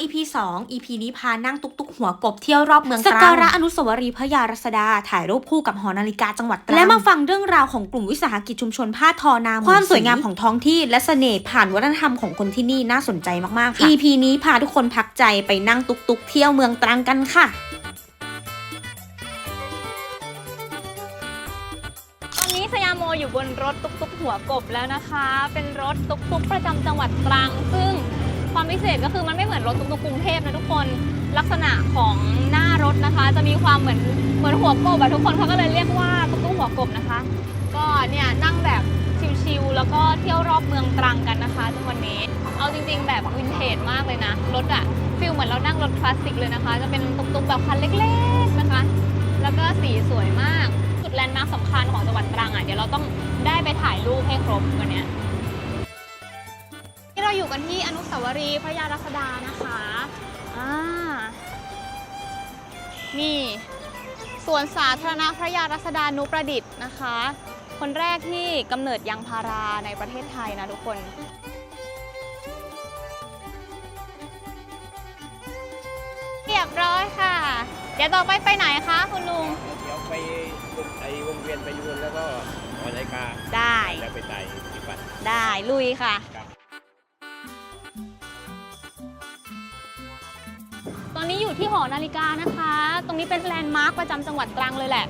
EP 2 EP นี้พานั่งตุกตุกหัวกบเที่ยวรอบเมืองตรังสักการะอนุสาวรีย์พระยารัศดา ถ่ายรูปคู่กับหอนาฬิกาจังหวัดตรัง และมาฟังเรื่องราวของกลุ่มวิสาหกิจชุมชนผ้าทอนาความสวยงามของท้องที่และเสน่ห์ผ่านวัฒนธรรมของคนที่นี่น่าสนใจมากๆค่ะ EP นี้พาทุกคนพักใจไปนั่งตุกตุกเที่ยวเมืองตรังกันค่ะตอนนี้สยามโมอยู่บนรถตุกๆหัวกบแล้วนะคะ เป็นรถตุกๆประจำจังหวัดตรัง ซึ่ง ความพิเศษก็คือมันไม่เหมือนรถตุ๊กๆกรุงเทพนะทุกคนลักษณะของหน้ารถนะคะ จะมีความเหมือนเหมือนหัวกบอะทุกคนเขาก็เลยเรียกว่าตุ๊กๆหัวกบนะคะ ก็เนี่ยนั่งแบบชิลๆแล้วก็เที่ยวรอบเมืองตรังกันนะคะทุกวันนี้ เอาจริง ๆ แบบวินเทจมากเลยนะรถอะฟิลเหมือนเรานั่งรถคลาสสิกเลยนะคะ จะเป็นตุ๊กๆแบบคันเล็กๆนะคะ แล้วก็สีสวยมากจุดแลนด์มาร์คสำคัญของจังหวัดตรังอะเดี๋ยวเราต้องได้ไปถ่ายรูปให้ครบวันเนี้ย อยู่กันที่อนุสาวรีย์พระยารัศดานะคะอ่านี่สวนสาธารณะพระยารัศดานุประดิษฐ์นะคะ คนแรกที่กำเนิดยางพาราในประเทศไทยนะทุกคนเรียบร้อยค่ะ เดี๋ยวต่อไปไปไหนคะคุณลุง เดี๋ยวไปไอ้วงเวียนไปยูนแล้วก็หอนาฬิกาได้ แล้วไปไต่ปฏิบัติได้ลุยค่ะ อนนี้อยู่ที่หอนาฬิกานะคะ ตรงนี้เป็นแลนด์มาร์คประจำจังหวัดตรังเลยแหละ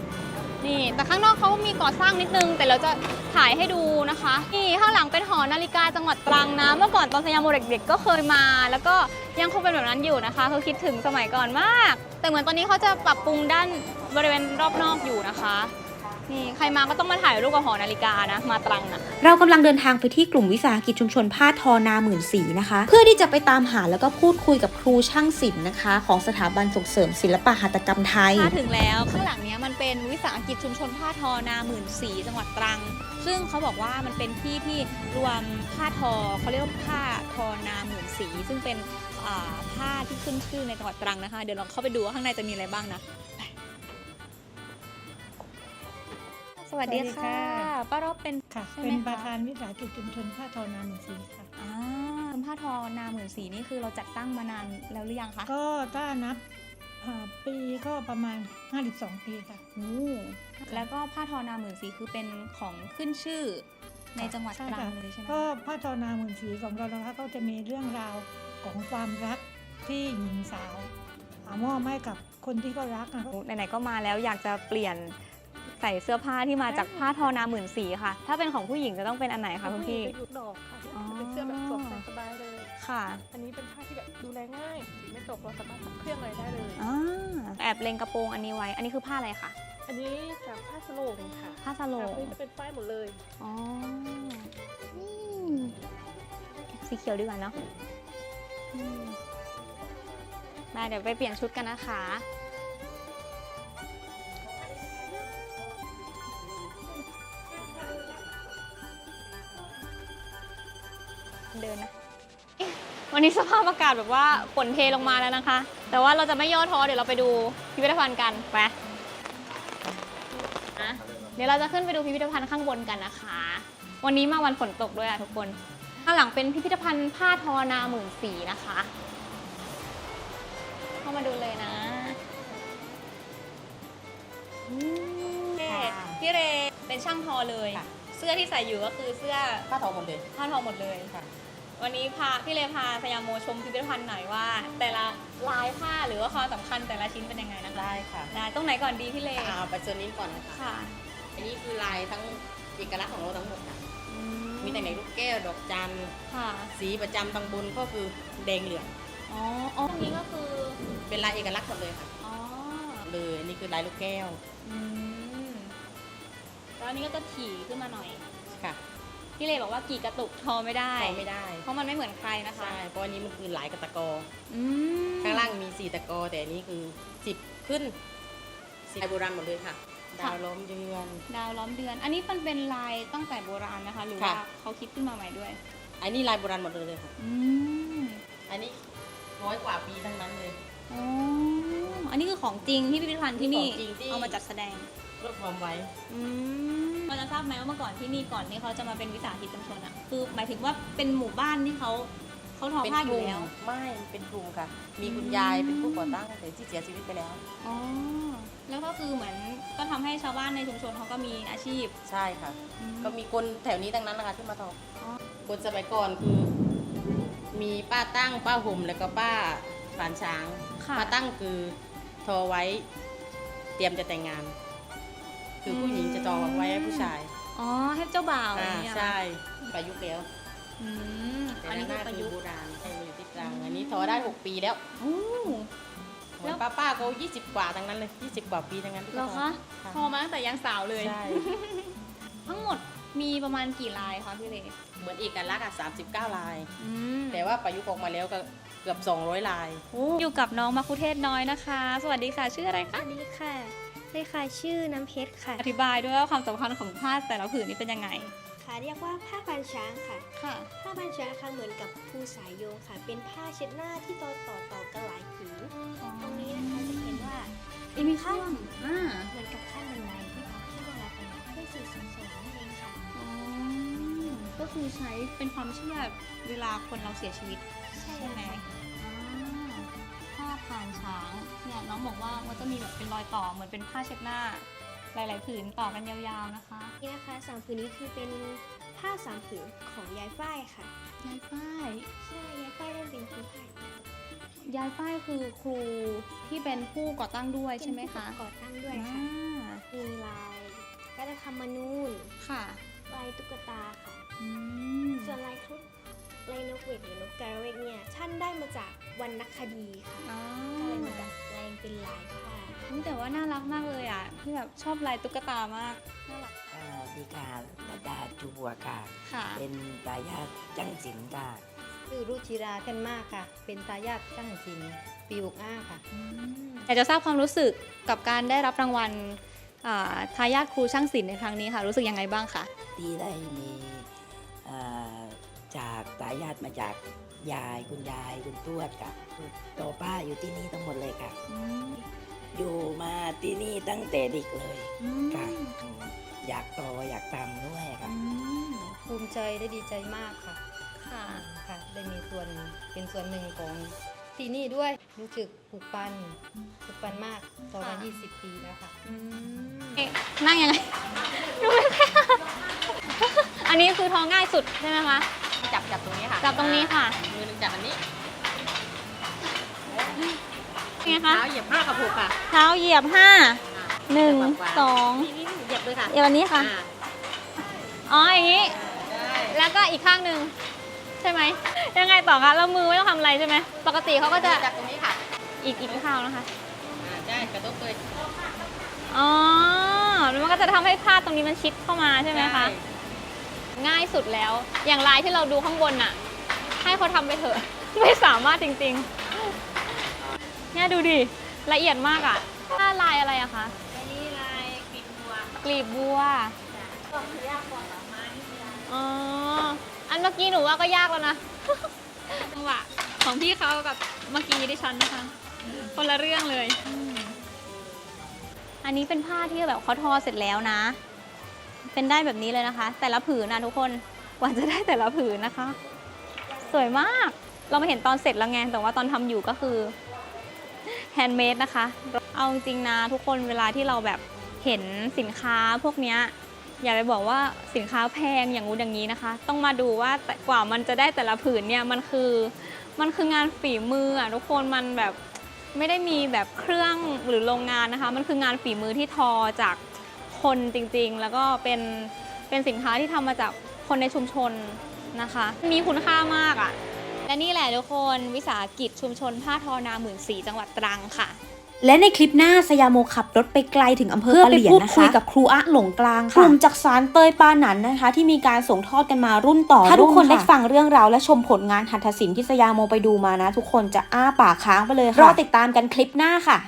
นี่ แต่ข้างนอกเขามีก่อสร้างนิดนึง แต่เราจะถ่ายให้ดูนะคะ นี่ข้างหลังเป็นหอนาฬิกาจังหวัดตรังนะ เมื่อก่อนตอนสยามโมเด็กๆก็เคยมา แล้วก็ยังคงเป็นแบบนั้นอยู่นะคะเขาคิดถึงสมัยก่อนมาก แต่เหมือนตอนนี้เขาจะปรับปรุงด้านบริเวณรอบนอกอยู่นะคะ นี่ใครมาก็ต้องมาถ่ายรูปกับหอนาฬิกานะ มาตรังนะเรากำลังเดินทางไปที่กลุ่มวิสาหกิจชุมชนผ้าทอนาหมื่นสีนะคะ เพื่อที่จะไปตามหาแล้วก็พูดคุยกับครูช่างศิลป์นะคะ ของสถาบันส่งเสริมศิลปหัตถกรรมไทย มาถึงแล้วข้างหลังเนี้ยมันเป็นวิสาหกิจชุมชนผ้าทอนาหมื่นสีจังหวัดตรัง ซึ่งเขาบอกว่ามันเป็นที่ที่รวมผ้าทอเขาเรียกว่าผ้าทอนาหมื่นสี ซึ่งเป็นอ่าผ้าที่ขึ้นชื่อในจังหวัดตรังนะคะ เดี๋ยวลองเข้าไปดูว่าข้างในจะมีอะไรบ้างนะ วัสดีสวัสดีค่ะค่ะป้ารอบเป็นค่ะใช่ไหมเป็นคะประธานวิสาหกิจชุมชนผ้าทอนาหนึ่งสีค่ะอ่าผ้าทอนาหมื่นสีนี่คือเราจัดตั้งมานานแล้วหรือยังคะก็ถ้านับอ่าปีก็ประมาณ 52 ปีค่ะโอ้แล้วก็ผ้าทอนาหมื่นสีคือเป็นของขึ้นชื่อในจังหวัดใช่ตรังค่ะเลยใช่ไหมก็ผ้าทอนาหมื่นสีของเรานะคะก็จะมีเรื่องราวของความรักที่หญิงสาวอ่ามอบให้กับคนที่เขารักนะคะไหนๆก็มาแล้วอยากจะเปลี่ยน ใส่เสื้อผ้าที่มาจากผ้าทอนาหมื่นสีค่ะ ถ้าเป็นของผู้หญิงจะต้องเป็นอันไหนคะคุณพี่เป็นยุคดอกค่ะอ๋อเป็นเสื้อแบบสวมใส่สบายเลยค่ะ อันนี้เป็นผ้าที่แบบดูแลง่ายสีไม่ตกเราสามารถซักเครื่องอะไรได้เลยอ่าแอบเลงกระโปรงอันนี้ไว้ อันนี้คือผ้าอะไรคะอันนี้จากผ้าสโลงค่ะผ้าสโลค่ะงอันนี้จะเป็นฝ้ายหมดเลยอ๋ออืมสีเขียวดีกว่าเนาะอืมมาเดี๋ยวไปเปลี่ยนชุดกันนะคะ เดินนะ วันนี้สภาพอากาศแบบว่าฝนเทลงมาแล้วนะคะ แต่ว่าเราจะไม่ย่อท้อเดี๋ยวเราไปดูพิพิธภัณฑ์กันไปนะเดี๋ยวเราจะขึ้นไปดูพิพิธภัณฑ์ข้างบนกันนะคะ วันนี้มาวันฝนตกด้วยอะทุกคน ข้างหลังเป็นพิพิธภัณฑ์ผ้าทอนาหมื่นสีนะคะ เข้ามาดูเลยนะอืมพี่เรเป็นช่างทอเลย เสื้อที่ใส่อยู่ก็คือเสื้อผ้าทอหมดเลยผ้าทอหมดเลยค่ะ วันนี้พาพี่เลพาสยามโมชมพิพิธภัณฑ์หน่อยว่า แต่ละลายผ้าหรือว่าความสำคัญแต่ละชิ้นเป็นยังไงนะคะได้ค่ะได้ตรงไหนก่อนดีพี่เลเอาไปส่วนนี้ก่อนนะคะค่ะอันนี้คือลายทั้งเอกลักษณ์ของเราทั้งหมดค่ะอืมีแต่ไหนลูกแก้วดอกจันทร์ค่ะสีประจำตำบลก็คือแดงเหลืองอ๋ออ๋อตรงนี้ก็คือเป็นลายเอกลักษณ์หมดเลยค่ะ อ๋อเลยอันนี้คือลายลูกแก้ว อืมแล้วอันนี้ก็จะถี่ขึ้นมาหน่อยค่ะ พี่เลบอกว่ากี่กระตุกทอไม่ได้ ทอไม่ได้ เพราะมันไม่เหมือนใครนะคะ ใช่ เพราะอันนี้มันคือลายกระตะกออืมข้างล่างมีสี่ตะกอแต่อันนี้คือสิบขึ้นสีลายโบราณหมดเลยค่ะ ดาวล้อมเดือน ดาวล้อมเดือน อันนี้มันเป็นลายตั้งแต่โบราณนะคะ หรือว่าค่ะ เขาคิดขึ้นมาใหม่ด้วย อันนี้ลายโบราณหมดเลยเลยค่ะ อืมอันนี้ร้อยกว่าปีทั้งนั้นเลย อ๋ออันนี้คือของจริงที่พิพิธภัณฑ์ที่นี่ของจริงที่ เอามาจัดแสดงรวบรวมไว้ อืมเราจะทราบไหมว่าเมื่อก่อนที่นี่ก่อนที่เขาจะมาเป็นวิสาหกิจชุมชนอะคือหมายถึงว่าเป็นหมู่บ้านที่เขาเขาทอผ้าอยู่แล้ว ไม่เป็นกลุ่มค่ะ มีคุณยายเป็นผู้ก่อตั้งแต่ที่เสียชีวิตไปแล้ว อ๋อ แล้วก็คือเหมือนก็ทำให้ชาวบ้านในชุมชนเขาก็มีอาชีพ ใช่ค่ะ ก็มีคนแถวนี้ทั้งนั้นนะคะที่มาทออ๋อคนสมัยก่อนคือ มีป้าตั้งป้าห่มแล้วก็ป้าฝานช้างค่ะ ป้าตั้งคือ ทอไว้ เตรียมจะแต่งงาน คือผู้หญิงจะทอไว้ให้ผู้ชายอ๋อให้เจ้าบ่าวอะไรอ่าอย่างเงี้ยเหรอใช่ประยุกต์แล้วอืมแต่อันนี้หคือน้าประคืยุอกโบต์ราณใช่มาอยู่ที่ตรังอันนี้ทอได้หกปีแล้วโอ้ แล้ว ป้าป้าๆเขายี่สิบกว่าทั้งนั้นเลยยี่สิบกว่าปีทั้งนั้นที่เหรอเขาทคะค่ะพอมาตั้งแต่ยังสาวเลยใช่ ทั้งหมด มีประมาณกี่ลายคะพี่เลเหมือนเอกลักษณ์อะสามสิบเก้าลาย อืมแต่ว่าประยุกต์ออกมาแล้วก็เกือบ 200 ลายอยู่กับน้องมาคุเทศน้อยนะคะ สวัสดีค่ะ ชื่ออะไรสคะ วัสดีค่ะเลยค่ะชื่อน้ำเพชรค่ะ อธิบายด้วยว่าความสำคัญของผ้าแต่ละผืนนี้เป็นยังไง ค่ะ เรียกว่าผ้าพันช้างค่ะ ค่ะ ผ้าพันช้างค่ะเหมือนกับภูสายโยงค่ะ เป็นผ้าเช็ดหน้าที่ต่อต่อต่อกันหลายผืนตรงนี้นะคะจะเห็นว่าอีมีข้างอ่า เหมือนกับขั้นบันไดที่เขาที่เวลาไปไหนเพื่อสู่สวงสวรรค์นั่นเองค่ะอ๋อ ก็คือใช้เป็นความเชื่อเวลาคนเราเสียชีวิตใช่ใช่ไหมค่ะอ่าผ้าผ่านช้างเนี่ยน้องบอกว่ามันจะมีแบบเป็นรอยต่อเหมือนเป็นผ้าเช็ดหน้า หลาย ๆ ผืนต่อกันยาวๆนะคะนี่นะคะสามผืนนี้คือเป็นผ้าสามผืนของยายฝ้ายค่ะยายฝ้ายใช่ยายฝ้ายนั่นเป็นครูไทยยายฝ้ายคือครูที่เป็นผู้ก่อตั้งด้วยใช่ไหมคะเป็นผู้ก่อตั้งด้วยอ่าค่ะมีลายรัฐธรรมนูญค่ะ ลายตุ๊กตาค่ะ อืมส่วนลายครุฑลายนกเวกหรือนกกระเวกเนี่ยท่านได้มาจากวรรณคดีค่ะอ๋อก็เลยมาดัดแปลงเป็นลายผ้าอุ๊ยแต่ว่าน่ารักมากเลยอะที่แบบชอบลายตุ๊กตามาก น่ารักอ่าดีค่ะระดาจูบัวค่ะ ค่ะ เป็นตายาทจังสินค่ะ ชื่อรุจิราเทนมากค่ะ เป็นทายาทช่างศิลป์ปีหกอ้าค่ะ อยากจะทราบความรู้สึกกับการได้รับรางวัลอ่า ทายาทครูช่างศิลป์ในครั้งนี้ค่ะ รู้สึกยังไงบ้างคะที่ได้มีอ่าจากตายาทมาจากยายคุณยายคุณทวดค่ะโตป้าอยู่ที่นี่ทั้งหมดเลยค่ะ อยู่มาที่นี่ตั้งแต่เด็กเลยค่ะอืมอยากโตอยากทำด้วยค่ะภูมิใจได้ดีใจมากค่ะค่ะค่ะได้มีส่วนเป็นส่วนหนึ่งของ ที่นี่ด้วยรู้สึกผูกพันผูกพันมากต่อมาค่ะ20 ปีแล้วค่ะเอ๊ะนั่งยังไงดูไม่ได้อันนี้คือทองง่ายสุดใช่ไหมคะ จับจับตรงนี้ค่ะจับตรงนี้ค่ะ มือหนึงจับอันนี้ไงคะเท้าเหยียบผ้ากระผูกค่ะเท้าเหยียบห้าหนึ่งจับวาสองนี่นี่เหยียบเลยค่ะเดี๋ยวอันนี้ค่ะอ่าอ๋ออย่างนี้ได้แล้วก็อีกข้างหนึ่ง ใช่ไหม ยังไงต่อคะแล้วมือไม่ต้องทำอะไรใช่ไหม ปกติเขาก็จะจับตรงนี้ค่ะอีกอีกข้างนะคะ อ่าได้กระตุกเลยอ๋อแล้วมันก็จะทำให้ผ้าตรงนี้มันชิดเข้ามาใช่ไหมคะ ง่ายสุดแล้ว อย่างลายที่เราดูข้างบนน่ะ ให้เขาทำไปเถอะ ไม่สามารถจริงๆ เนี่ยดูดิ ละเอียดมากอะถ้าลายอะไรอะคะ อันนี้ลายปิดบัวกลีบบัวอ๋ออั นเมื่อกี้หนูว่าก็ยากแล้วนะ จังหวะของพี่เขากับเมื่อกี้ดิฉันนะคะ คนละเรื่องเลย อันนี้เป็นผ้าที่แบบเขาทอเสร็จแล้วนะ เป็นได้แบบนี้เลยนะคะ แต่ละผืนนะทุกคน กว่าจะได้แต่ละผืนนะคะ สวยมาก เรามาเห็นตอนเสร็จแล้วไง แต่ว่าตอนทำอยู่ก็คือแฮนด์เมดนะคะ เอาจริงนะทุกคนเวลาที่เราแบบเห็นสินค้าพวกเนี้ย อย่าไปบอกว่าสินค้าแพงอย่างงู้นอย่างนี้นะคะ ต้องมาดูว่าแต่กว่ามันจะได้แต่ละผืนเนี่ยมันคือมันคืองานฝีมืออะทุกคนมันแบบไม่ได้มีแบบเครื่องหรือโรงงานนะคะ มันคืองานฝีมือที่ทอจากคนจริงๆ แล้วก็เป็นเป็นสินค้าที่ทำมาจากคนในชุมชนนะคะ มีคุณค่ามากอะและนี่แหละทุกคนวิสาหกิจชุมชนผ้าทอนาหมื่นสีจังหวัดตรังค่ะ และในคลิปหน้าสยามโมขับรถไปไกลถึงอำเภอเพื่อปะไปเหลียนพูดนะคะคุยกับครูอะหลงกลางค่ะกลุ่มจากสารเตยปาหนันนะคะ ที่มีการส่งทอดกันมารุ่นต่อถ้าทุกคนได้ฟังเรื่องราวและชมผลงานหัตถศิลป์ที่สยามโมไปดูมานะ ทุกคนจะอ้าปากค้างไปเลยค่ะรอติดตามกันคลิปหน้าค่ะ